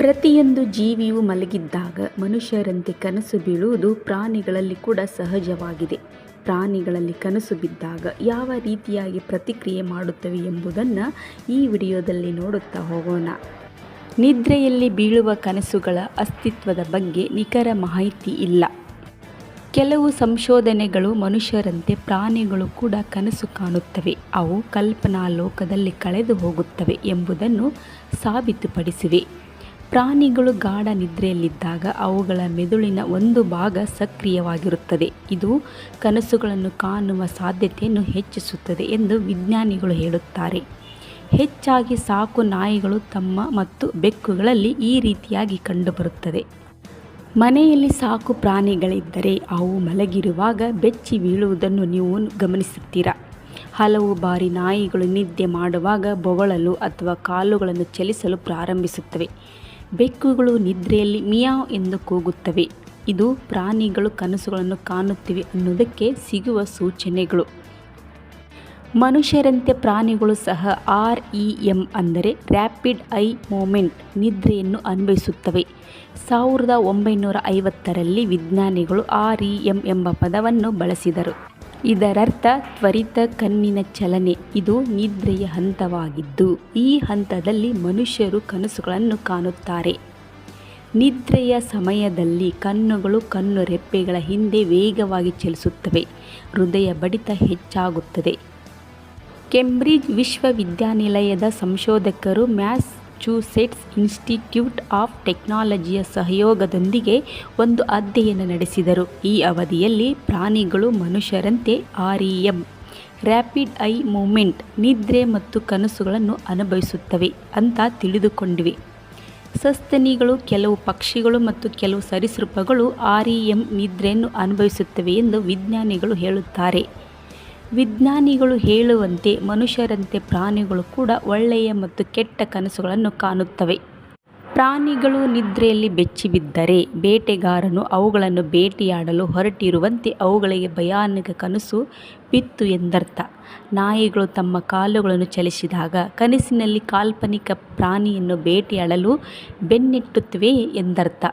ಪ್ರತಿಯೊಂದು ಜೀವಿಯು ಮಲಗಿದ್ದಾಗ ಮನುಷ್ಯರಂತೆ ಕನಸು ಬೀಳುವುದು ಪ್ರಾಣಿಗಳಲ್ಲಿ ಕೂಡ ಸಹಜವಾಗಿದೆ. ಪ್ರಾಣಿಗಳಲ್ಲಿ ಕನಸು ಬಿದ್ದಾಗ ಯಾವ ರೀತಿಯಾಗಿ ಪ್ರತಿಕ್ರಿಯೆ ಮಾಡುತ್ತವೆ ಎಂಬುದನ್ನು ಈ ವಿಡಿಯೋದಲ್ಲಿ ನೋಡುತ್ತಾ ಹೋಗೋಣ. ನಿದ್ರೆಯಲ್ಲಿ ಬೀಳುವ ಕನಸುಗಳ ಅಸ್ತಿತ್ವದ ಬಗ್ಗೆ ನಿಖರ ಮಾಹಿತಿ ಇಲ್ಲ. ಕೆಲವು ಸಂಶೋಧನೆಗಳು ಮನುಷ್ಯರಂತೆ ಪ್ರಾಣಿಗಳು ಕೂಡ ಕನಸು ಕಾಣುತ್ತವೆ. ಅವು ಕಲ್ಪನಾ ಲೋಕದಲ್ಲಿ ಕಳೆದು ಹೋಗುತ್ತವೆ ಎಂಬುದನ್ನು ಸಾಬೀತುಪಡಿಸಿವೆ. ಪ್ರಾಣಿಗಳು ಗಾಢ ನಿದ್ರೆಯಲ್ಲಿದ್ದಾಗ ಅವುಗಳ ಮೆದುಳಿನ ಒಂದು ಭಾಗ ಸಕ್ರಿಯವಾಗಿರುತ್ತದೆ. ಇದು ಕನಸುಗಳನ್ನು ಕಾಣುವ ಸಾಧ್ಯತೆಯನ್ನು ಹೆಚ್ಚಿಸುತ್ತದೆ ಎಂದು ವಿಜ್ಞಾನಿಗಳು ಹೇಳುತ್ತಾರೆ. ಹೆಚ್ಚಾಗಿ ಸಾಕು ನಾಯಿಗಳು ತಮ್ಮ ಮತ್ತು ಬೆಕ್ಕುಗಳಲ್ಲಿ ಈ ರೀತಿಯಾಗಿ ಕಂಡುಬರುತ್ತದೆ. ಮನೆಯಲ್ಲಿ ಸಾಕು ಪ್ರಾಣಿಗಳಿದ್ದರೆ ಅವು ಮಲಗಿರುವಾಗ ಬೆಚ್ಚಿ ಬೀಳುವುದನ್ನು ನೀವು ಗಮನಿಸುತ್ತೀರಾ? ಹಲವು ಬಾರಿ ನಾಯಿಗಳು ನಿದ್ದೆ ಮಾಡುವಾಗ ಬೊಗಳಲು ಅಥವಾ ಕಾಲುಗಳನ್ನು ಚಲಿಸಲು ಪ್ರಾರಂಭಿಸುತ್ತವೆ. ಬೆಕ್ಕುಗಳು ನಿದ್ರೆಯಲ್ಲಿ ಮಿಯಾವ್ ಎಂದು ಕೂಗುತ್ತವೆ. ಇದು ಪ್ರಾಣಿಗಳು ಕನಸುಗಳನ್ನು ಕಾಣುತ್ತಿವೆ ಅನ್ನೋದಕ್ಕೆ ಸಿಗುವ ಸೂಚನೆಗಳು. ಮನುಷ್ಯರಂತೆ ಪ್ರಾಣಿಗಳು ಸಹ ಆರ್ ಇ ಎಂ ಅಂದರೆ ರ್ಯಾಪಿಡ್ ಐ ಮೂಮೆಂಟ್ ನಿದ್ರೆಯನ್ನು ಅನ್ವಯಿಸುತ್ತವೆ. ಸಾವಿರದ ಒಂಬೈನೂರ ಐವತ್ತರಲ್ಲಿ ವಿಜ್ಞಾನಿಗಳು ಆರ್ ಇ ಎಂ ಎಂಬ ಪದವನ್ನು ಬಳಸಿದರು. ಇದರರ್ಥ ತ್ವರಿತ ಕಣ್ಣಿನ ಚಲನೆ, ಇದು ನಿದ್ರೆಯ ಹಂತವಾಗಿದ್ದು, ಈ ಹಂತದಲ್ಲಿ ಮನುಷ್ಯರು ಕನಸುಗಳನ್ನು ಕಾಣುತ್ತಾರೆ. ನಿದ್ರೆಯ ಸಮಯದಲ್ಲಿ ಕಣ್ಣುಗಳು ಕಣ್ಣು ರೆಪ್ಪೆಗಳ ಹಿಂದೆ ವೇಗವಾಗಿ ಚಲಿಸುತ್ತವೆ, ಹೃದಯ ಬಡಿತ ಹೆಚ್ಚಾಗುತ್ತದೆ. ಕೆಂಬ್ರಿಡ್ಜ್ ವಿಶ್ವವಿದ್ಯಾನಿಲಯದ ಸಂಶೋಧಕರು ಮ್ಯಾಸಚೂಸೆಟ್ಸ್ ಇನ್ಸ್ಟಿಟ್ಯೂಟ್ ಆಫ್ ಟೆಕ್ನಾಲಜಿಯ ಸಹಯೋಗದೊಂದಿಗೆ ಒಂದು ಅಧ್ಯಯನ ನಡೆಸಿದರು. ಈ ಅವಧಿಯಲ್ಲಿ ಪ್ರಾಣಿಗಳು ಮನುಷ್ಯರಂತೆ R E rapid eye movement, ನಿದ್ರೆ ಮತ್ತು ಕನಸುಗಳನ್ನು ಅನುಭವಿಸುತ್ತವೆ ಅಂತ ತಿಳಿದುಕೊಂಡಿವೆ. ಸಸ್ತನಿಗಳು ಕೆಲವು ಪಕ್ಷಿಗಳು ಮತ್ತು ಕೆಲವು ಸರೀಸೃಪಗಳು ಆರ್ ಇ ಎಂ ನಿದ್ರೆಯನ್ನು ಅನುಭವಿಸುತ್ತವೆ ಎಂದು ವಿಜ್ಞಾನಿಗಳು ಹೇಳುತ್ತಾರೆ. ವಿಜ್ಞಾನಿಗಳು ಹೇಳುವಂತೆ ಮನುಷ್ಯರಂತೆ ಪ್ರಾಣಿಗಳು ಕೂಡ ಒಳ್ಳೆಯ ಮತ್ತು ಕೆಟ್ಟ ಕನಸುಗಳನ್ನು ಕಾಣುತ್ತವೆ. ಪ್ರಾಣಿಗಳು ನಿದ್ರೆಯಲ್ಲಿ ಬೆಚ್ಚಿಬಿದ್ದರೆ ಬೇಟೆಗಾರನು ಅವುಗಳನ್ನು ಬೇಟೆಯಾಡಲು ಹೊರಟಿರುವಂತೆ ಅವುಗಳಿಗೆ ಭಯಾನಕ ಕನಸು ಬಿತ್ತು ಎಂದರ್ಥ. ನಾಯಿಗಳು ತಮ್ಮ ಕಾಲುಗಳನ್ನು ಚಲಿಸಿದಾಗ ಕನಸಿನಲ್ಲಿ ಕಾಲ್ಪನಿಕ ಪ್ರಾಣಿಯನ್ನು ಬೇಟೆಯಾಡಲು ಬೆನ್ನೆಟ್ಟುತ್ತವೆ ಎಂದರ್ಥ.